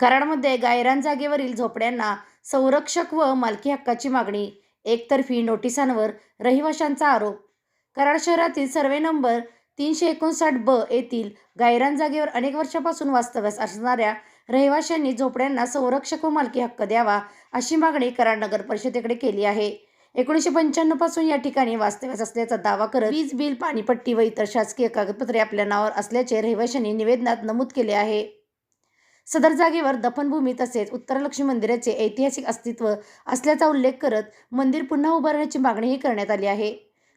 कराडमध्ये गायरान जागेवरील झोपड्यांना संरक्षक व मालकी हक्काची मागणी. एकतर्फी नोटिसांवर रहिवाशांचा आरोप. कराड शहरातील सर्वे नंबर तीनशे एकोणसाठ ब येथील गायरान जागेवर अनेक वर्षापासून वास्तव्यास असणाऱ्या रहिवाशांनी झोपड्यांना संरक्षक व मालकी हक्क द्यावा अशी मागणी कराड नगर परिषदेकडे केली आहे. एकोणीसशे पंच्याण्णवपासून या ठिकाणी वास्तव्यास असल्याचा दावा करत वीज बिल पाणीपट्टी व इतर शासकीय कागदपत्रे आपल्या नावावर असल्याचे रहिवाशांनी निवेदनात नमूद केले आहे. सदर जागेवर दफनभूमी तसेच उत्तरलक्ष्मी मंदिराचे ऐतिहासिक अस्तित्व असल्याचा उल्लेख करत मंदिर पुन्हा उभारण्याची मागणीही करण्यात आली आहे.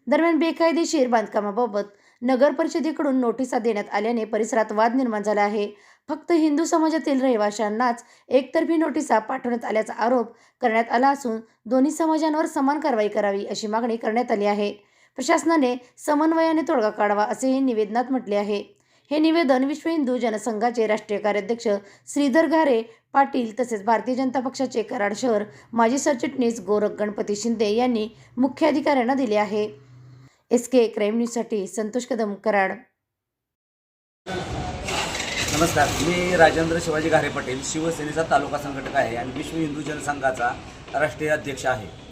दरम्यान बेकायदेशीर बांधकामाबाबत नगर परिषदेकडून नोटिसा देण्यात आल्याने परिसरात वाद निर्माण झाला आहे. फक्त हिंदू समाजातील रहिवाशांनाच एकतर्फी नोटिसा पाठवण्यात आल्याचा आरोप करण्यात आला असून दोन्ही समाजांवर समान कारवाई करावी अशी मागणी करण्यात आली आहे. प्रशासनाने समन्वयाने तोडगा काढावा असेही निवेदनात म्हटले आहे. हे निवेदन विश्व हिंदू जनसंघाचे राष्ट्रीय कार्याध्यक्ष श्रीधर घारे पाटील तसेच भारतीय जनता पक्षाचे कराड शहर माजी सरचिटणीस गोरख गणपती शिंदे यांनी मुख्याधिकाऱ्यांना दिले आहे. एस के क्राईम न्यूजसाठी संतोष कदम कराड. नमस्कार. मी राजेंद्र शिवाजी घारे पटेल शिवसेनेचा तालुका संघटक आहे आणि विश्व हिंदू जनसंघाचा राष्ट्रीय अध्यक्ष आहे.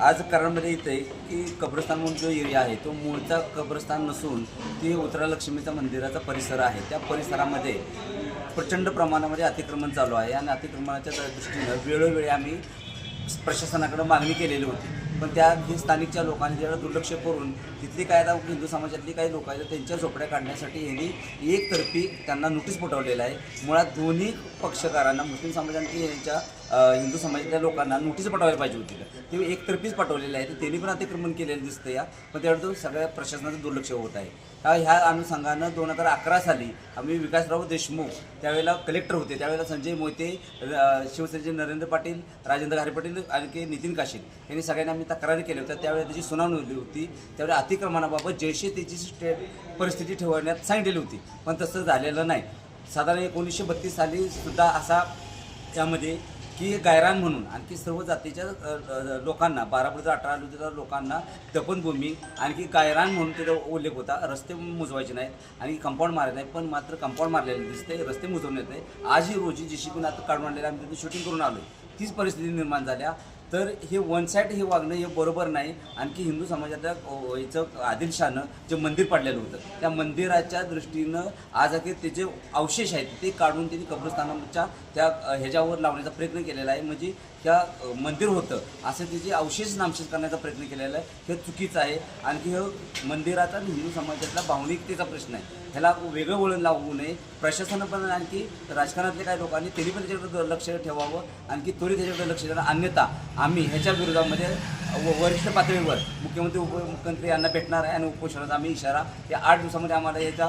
आज कराडमध्ये आहे की कब्रस्तान म्हणून जो एरिया आहे तो मूळचा कब्रस्तान नसून ती उत्तरालक्ष्मीचा मंदिराचा परिसर आहे. त्या परिसरामध्ये प्रचंड प्रमाणामध्ये अतिक्रमण चालू आहे आणि अतिक्रमणाच्या दृष्टीनं वेळोवेळी आम्ही प्रशासनाकडे मागणी केलेली होती. पण त्या ही स्थानिकच्या लोकांनी ज्याला दुर्लक्ष करून तिथली काय आता हिंदू समाजातली काही लोक आहेत त्यांच्या झोपड्या काढण्यासाठी यांनी एकतर्फी त्यांना नोटीस पटवलेलं आहे. मुळात दोन्ही पक्षकारांना मुस्लिम समाजांनी यांच्या हिंदू समाजातल्या लोकांना नोटीस पटवायला पाहिजे होती. ते एकतर्फीच पाठवलेलं आहे तर त्यांनी पण अतिक्रमण केलेलं दिसतं या पण त्यावर सगळ्या प्रशासनाचं दुर्लक्ष होत आहे. ह्या अनुषंगानं दोन हजार अकरा साली आम्ही विकासराव देशमुख त्यावेळेला कलेक्टर होते. त्यावेळेला संजय मोहिते शिवसेनेचे नरेंद्र पाटील राजेंद्र घारे पाटील आणखी नितीन काशील यांनी सगळ्यांनी आम्ही तक्रारी केल्या होत्या. त्यावेळेला त्याची सुनावणी होती होती. त्यावेळी अतिक्रमणाबाबत जैसे त्याची स्टेट परिस्थिती ठेवण्यात सांगितलेली होती. पण तसं झालेलं नाही. साधारण एकोणीसशे बत्तीस साली सुद्धा असा त्यामध्ये की गायरान म्हणून आणखी सर्व जातीच्या लोकांना बारापूरचा अठरा आलूच्या लोकांना दफनभूमी आणखी गायरान म्हणून त्याचा उल्लेख होता. रस्ते मुजवायचे नाहीत आणि कंपाऊंड मारायचं नाही पण मात्र कंपाऊंड मारलेले दिसते रस्ते मुजवण्यात नाही आजही रोजी जी पण आता काढून आणलेलं आम्ही तिथे शूटिंग करून आलो तीच परिस्थिती निर्माण झाल्या. तर हे वन साईड हे वागणं हे बरोबर नाही. आणखी हिंदू समाजातल्या याचं आदिलशानं जे मंदिर पडलेलं होतं त्या मंदिराच्या दृष्टीनं आज अखेर जे अवशेष आहेत ते काढून त्यांनी कब्रस्तानाच्या त्या ह्याच्यावर लावण्याचा प्रयत्न केलेला आहे. म्हणजे त्या मंदिर होतं असं त्याचे अवशेष नामशेष करण्याचा प्रयत्न केलेला आहे हे चुकीचं आहे. आणखी हे मंदिराचा आणि हिंदू समाजातला भावनिकतेचा प्रश्न आहे. ह्याला वेगळं वळण लावू नये. प्रशासनानं पण आणखी राजकारणातले काही लोकांनी त्यांनी पण त्याच्याकडे लक्ष ठेवावं. आणखी त्वरित त्याच्याकडे लक्ष द्यावं अन्यथा आम्ही ह्याच्या विरोधामध्ये व- वरिष्ठ पातळीवर मुख्यमंत्री उपमुख्यमंत्री यांना भेटणार आहे आणि उपोषणाचा आम्ही इशारा या आठ दिवसामध्ये आम्हाला याचा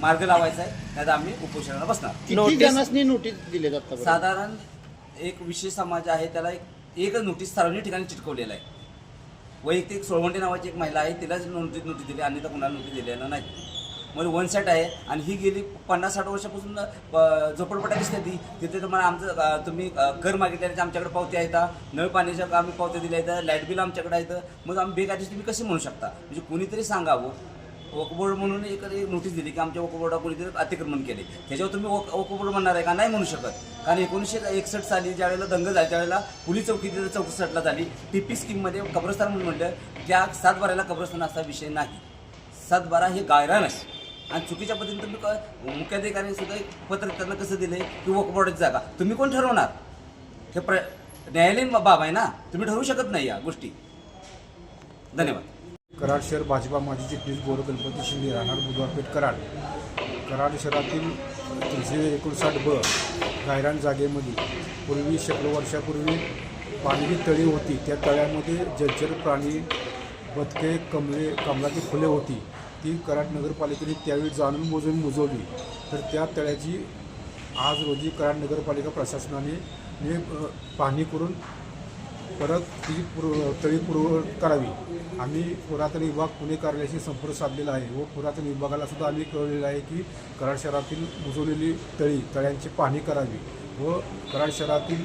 मार्ग लावायचा आहे. त्याचा आम्ही उपोषणाला बसणार. नोटीस दिले जातात साधारण एक विशेष समाज आहे त्याला एक एकच नोटीस सार्वजनिक ठिकाणी चिटकवलेलं आहे. वैयक्तिक सोळवंटी नावाची एक महिला आहे तिलाच नोटीस नोटीस दिली आणि तर कुणाला नोटीस दिलेलं नाही. म्हणजे वन सेट आहे. आणि ही गेली पन्नास साठ वर्षापासून अ, दिसते ती. तिथे तुम्हाला आमचं तुम्ही घर कर आमच्याकडे पावती आहेत नळ पाण्याच्या आम्ही पावत्या दिल्या आहेत लाइट बिल आमच्याकडे आहेत मग आम्ही बेकायदेशीर तुम्ही कसे म्हणू शकता? म्हणजे कुणीतरी सांगावं. वकबोर्ड म्हणून एक नोटीस दिली की आमच्या वकबोर्डा कोणीतरी अतिक्रमण केले. त्याच्यावर तुम्ही वक वकबोर्ड म्हणणार आहे का? नाही म्हणू शकत. कारण एकोणीसशे एकसष्ट साली ज्यावेळेला दंगल झाली त्यावेळेला पोलीस चौकी तिथे चौकसष्टला झाली. टी पी स्कीममध्ये कब्रस्तान म्हणून म्हटलं त्या सातबाऱ्याला कब्रस्तान असा विषय नाही. सातबारा हे गायरान आहे. आणि चुकीच्या पद्धतीने तुम्ही क- मुख्याधिकाऱ्यांनी सुद्धा एक पत्र त्यांना कसं दिलंय की वकबोर्डाची जागा. तुम्ही कोण ठरवणार? हे प्र न्यायालयीन बाब आहे ना? तुम्ही ठरवू शकत नाही या गोष्टी. धन्यवाद. कराड शहर भाजपा माजी चिटणीस गोर गणपती शिंदे राहणार बुधवारपेठ कराड. कराड शहरातील तीनशे एकोणसाठ ब गायरान जागेमध्ये पूर्वी शेकडो वर्षापूर्वी पाणी तळी होती. त्या तळ्यामध्ये जलचर प्राणी बदके कमळे कमलाची फुले होती. ती कराड नगरपालिकेने त्यावेळी जाणून मोजून मुजवली. तर त्या तळ्याची आज रोजी कराड नगरपालिका प्रशासनाने पाहणी करून परत ती पूर्व तळी पुरव करावी. आम्ही पुरातन विभाग पुणे कार्यालयाशी संपर्क साधलेला आहे व पुरातन विभागाला सुद्धा आम्ही कळवलेलं आहे की कराड शहरातील बुजवलेली तळी तळ्यांची पाहणी करावी. व कराड शहरातील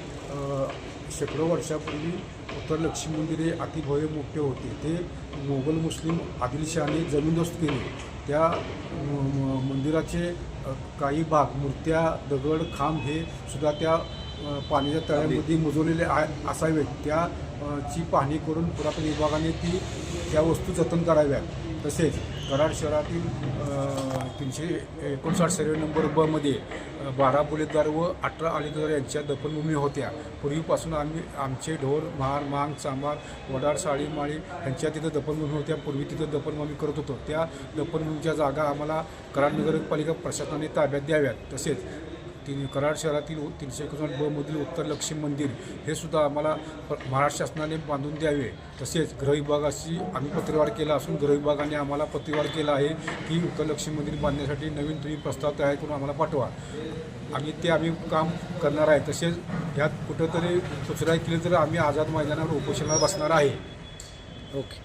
शेकडो वर्षापूर्वी उत्तर लक्ष्मी मंदिरे अतिभव्य मोठे होते. ते मोगल मुस्लिम आदिलशहाने जमीनदोस्त केले. त्या म- मंदिराचे काही भाग मूर्त्या दगड खांब हे सुद्धा त्या पाण्याच्या तळ्यामध्ये मुजवलेले आ असावेत. त्या ची पाहणी करून पुरातन विभागाने ती त्या वस्तू जतन कराव्यात. तसेच कराड शहरातील तीनशे एकोणसाठ सर्वे नंबर बमध्ये बारा बुलेदार व अठरा अलीदार यांच्या दफनभूमी होत्या. पूर्वीपासून आम्ही आमचे ढोर महार मांग चांभार वडार साळी माळी यांच्या तिथं दफनभूमी होत्या. पूर्वी तिथं दफनभूमी करत होतो. त्या दफनभूमीच्या जागा आम्हाला कराड नगरपालिका प्रशासनाने ताब्यात द्याव्यात. तसेच तीन कराड शहरातील तीनशे एकोणसाठ ब मधील उत्तर लक्ष्मी मंदिर हे सुद्धा आम्हाला प- महाराष्ट्र शासनाने बांधून द्यावे. तसेच गृहविभागाशी आम्ही पत्रव्यवहार केला असून गृहविभागाने आम्हाला पत्रव्यवहार केला आहे की उत्तर लक्ष्मी मंदिर बांधण्यासाठी नवीन तुम्ही प्रस्ताव तयार करून आम्हाला पाठवा. आणि ते आम्ही काम करणार आहे. तसेच ह्यात कुठंतरी सुचराई केली तर आम्ही आझाद मैदानावर उपोषणाला बसणार आहे. ओके.